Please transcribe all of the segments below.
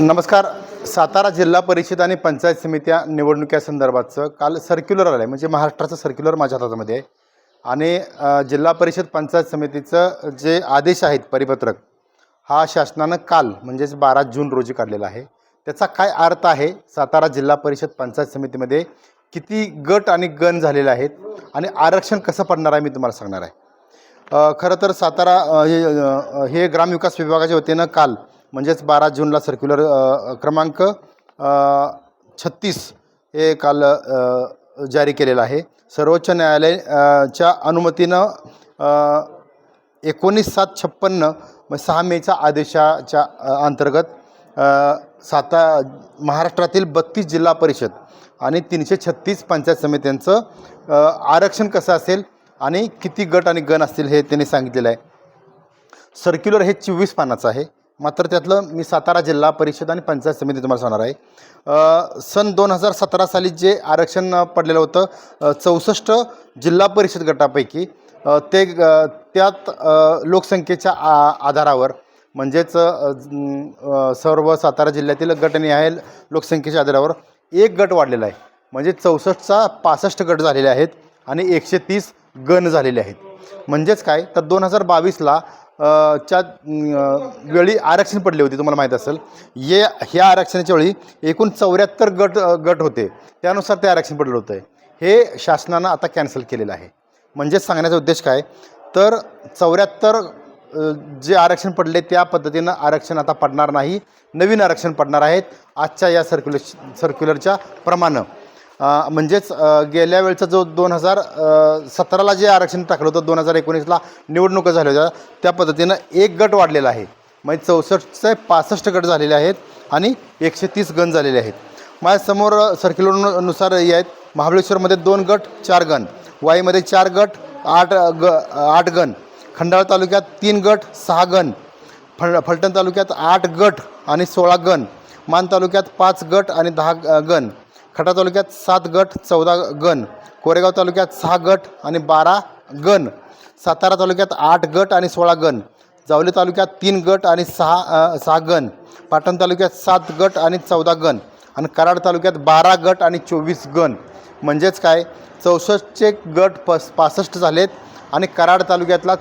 नमस्कार. सातारा जिल्हा परिषद आणि पंचायत समित्या निवडणुकीसंदर्भातचं काल सर्क्युलर आलं आहे म्हणजे महाराष्ट्राचं सर्क्युलर माझ्या हातामध्ये आहे. आणि जिल्हा परिषद पंचायत समितीचं जे आदेश आहेत परिपत्रक हा शासनानं काल म्हणजेच बारा जून रोजी काढलेला आहे. त्याचा काय अर्थ आहे? सातारा जिल्हा परिषद पंचायत समितीमध्ये किती गट आणि गण झालेले आहेत आणि आरक्षण कसं पडणार आहे मी तुम्हाला सांगणार आहे. खरं तर सातारा हे हे ग्रामविकास विभागाच्या वतीनं काल म्हणजेच बारा जूनला सर्क्युलर क्रमांक छत्तीस हे काल जारी केलेलं आहे. सर्वोच्च न्यायालय च्या अनुमतीनं एकोणीस सात छप्पन्न सहा मेच्या आदेशाच्या अंतर्गत साता महाराष्ट्रातील बत्तीस जिल्हा परिषद आणि तीनशे छत्तीस पंचायत समित्यांचं आरक्षण कसं असेल आणि किती गट आणि गण असतील हे त्यांनी सांगितलेलं आहे. सर्क्युलर हे चोवीस पानाचं आहे. मात्र त्यातलं मी सातारा जिल्हा परिषद आणि पंचायत समिती तुम्हाला सांगणार आहे. सन दोन हजार सतरा साली जे आरक्षण पडलेलं होतं चौसष्ट जिल्हा परिषद गटापैकी ते त्यात लोकसंख्येच्या आ आधारावर म्हणजेच सर्व सातारा जिल्ह्यातील गटनिहाय लोकसंख्येच्या आधारावर एक गट वाढलेला आहे. म्हणजे चौसष्टचा पासष्ट गट झालेले आहेत आणि एकशे तीस गण झालेले आहेत. म्हणजेच काय? तर दोन हजार बावीसला च्या वेळी आरक्षण पडले होते तुम्हाला माहीत असेल. ये ह्या आरक्षणाच्या वेळी एकूण चौऱ्याहत्तर गट गट होते. त्यानुसार ते आरक्षण पडलं होतं. हे शासनानं आता कॅन्सल केलेलं आहे. म्हणजेच सांगण्याचा उद्देश काय? तर चौऱ्याहत्तर जे आरक्षण पडले त्या पद्धतीनं आरक्षण आता पडणार नाही. नवीन आरक्षण पडणार आहेत. आजच्या या सर्क्युले सर्क्युलरच्या प्रमाणं. म्हणजेच गेल्या वेळचा जो दोन हजार सतराला जे आरक्षण टाकलं होतं दोन हजार एकोणीसला निवडणुका झाल्या होत्या त्या पद्धतीनं एक गट वाढलेला आहे. म्हणजे चौसष्टचे पासष्ट गट झालेले आहेत आणि एकशे तीस गण झालेले आहेत. माझ्यासमोर सर्क्युलरनुसार हे आहेत. महाबळेश्वरमध्ये दोन गट चार गण. वाईमध्ये चार गट आठ ग आठ गण. खंडाळा तालुक्यात तीन गट सहा गण. फल फलटण तालुक्यात आठ गट आणि सोळा गण. मान तालुक्यात पाच गट आणि दहा गण. खटा तालुक्यात सात गट चौदा गण. कोरेगाव तालुक्यात सहा गट आणि बारा गण. सातारा तालुक्यात आठ गट आणि सोळा गण. जावली तालुक्यात तीन गट आणि सहा सहा गण. पाटण तालुक्यात सात गट आणि चौदा गण. आणि कराड तालुक्यात बारा गट आणि चोवीस गण. म्हणजेच काय? चौसष्टचे गट पस पासष्ट झालेत आणि कराड तालुक्यातला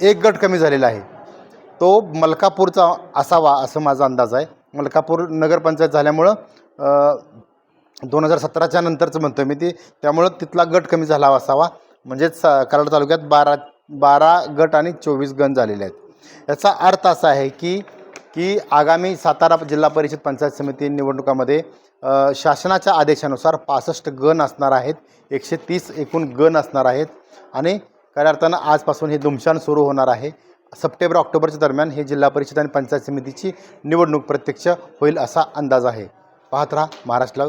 एक गट कमी झालेला आहे. तो मलकापूरचा असावा असं माझा अंदाज आहे. मलकापूर नगरपंचायत झाल्यामुळं दोन हजार सतराच्या नंतरचं म्हणतो मी ती. त्यामुळं तिथला गट कमी झाला असावा. म्हणजेच कराड तालुक्यात बारा बारा गट आणि चोवीस गण झालेले आहेत. याचा अर्थ असा आहे की की आगामी सातारा जिल्हा परिषद पंचायत समिती निवडणुकामध्ये शासनाच्या आदेशानुसार पासष्ट गण असणार आहेत. एकशे तीस एकूण गण असणार आहेत. आणि खऱ्या अर्थानं आजपासून हे धुमशान सुरू होणार आहे. सप्टेंबर ऑक्टोबरच्या दरम्यान हे जिल्हा परिषद आणि पंचायत समितीची निवडणूक प्रत्यक्ष होईल असा अंदाज आहे. पाहत राहा महाराष्ट्र